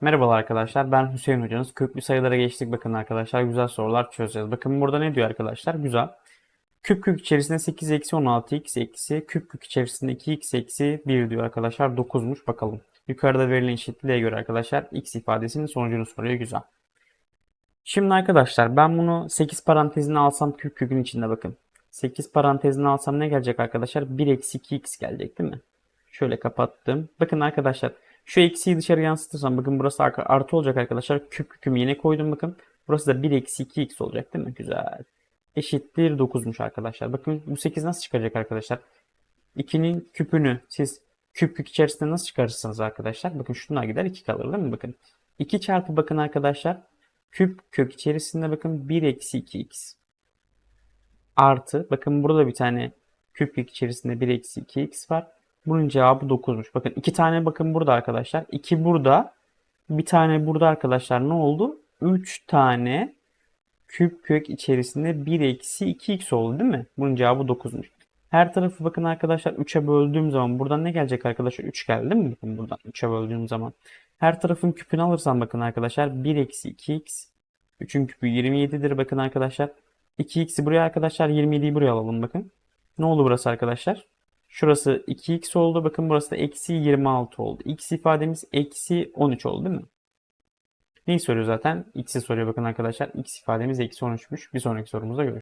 Merhabalar arkadaşlar ben Hüseyin hocanız. Köklü sayılara geçtik bakın arkadaşlar. Güzel sorular çözeceğiz. Bakın burada ne diyor arkadaşlar? Güzel. Küp kök içerisinde 8 eksi 16x eksi küp kök içerisinde 2x eksi 1 diyor arkadaşlar. 9'muş bakalım. Yukarıda verilen eşitliğe göre arkadaşlar x ifadesinin sonucunu soruyor. Güzel. Şimdi arkadaşlar ben bunu 8 parantezine alsam küp kökün içinde bakın. 8 parantezine alsam ne gelecek arkadaşlar? 1 eksi 2x gelecek değil mi? Şöyle kapattım. Bakın arkadaşlar şu eksiyi dışarı yansıtırsam bakın burası ar- artı olacak arkadaşlar. Küp kükümü yine koydum bakın. Burası da 1 eksi 2x olacak değil mi? Güzel. Eşittir 9'muş arkadaşlar. Bakın bu 8 nasıl çıkacak arkadaşlar? 2'nin küpünü siz küp kök içerisinde nasıl çıkarırsınız arkadaşlar? Bakın şunlar gider 2 kalır değil mi? Bakın. 2 çarpı bakın arkadaşlar. Küp kök içerisinde bakın 1 eksi 2x. Artı bakın burada bir tane küp kök içerisinde 1 eksi 2x var. Bunun cevabı 9'muş. Bakın iki tane bakın burada arkadaşlar. 2 burada. Bir tane burada arkadaşlar ne oldu? 3 tane küp kök içerisinde 1 eksi 2x oldu değil mi? Bunun cevabı 9'muş. Her tarafı bakın arkadaşlar 3'e böldüğüm zaman buradan ne gelecek arkadaşlar? 3 geldi değil mi? Bakın buradan 3'e böldüğüm zaman. Her tarafın küpünü alırsam bakın arkadaşlar 1 eksi 2x. 3'ün küpü 27'dir bakın arkadaşlar. 2x'i buraya arkadaşlar 27'yi buraya alalım bakın. Ne oldu burası arkadaşlar? Şurası 2x oldu. Bakın burası da eksi 26 oldu. x ifademiz eksi 13 oldu değil mi? Neyi soruyor zaten? X'i soruyor bakın arkadaşlar. X ifademiz eksi 13'müş. Bir sonraki sorumuzda görüşürüz.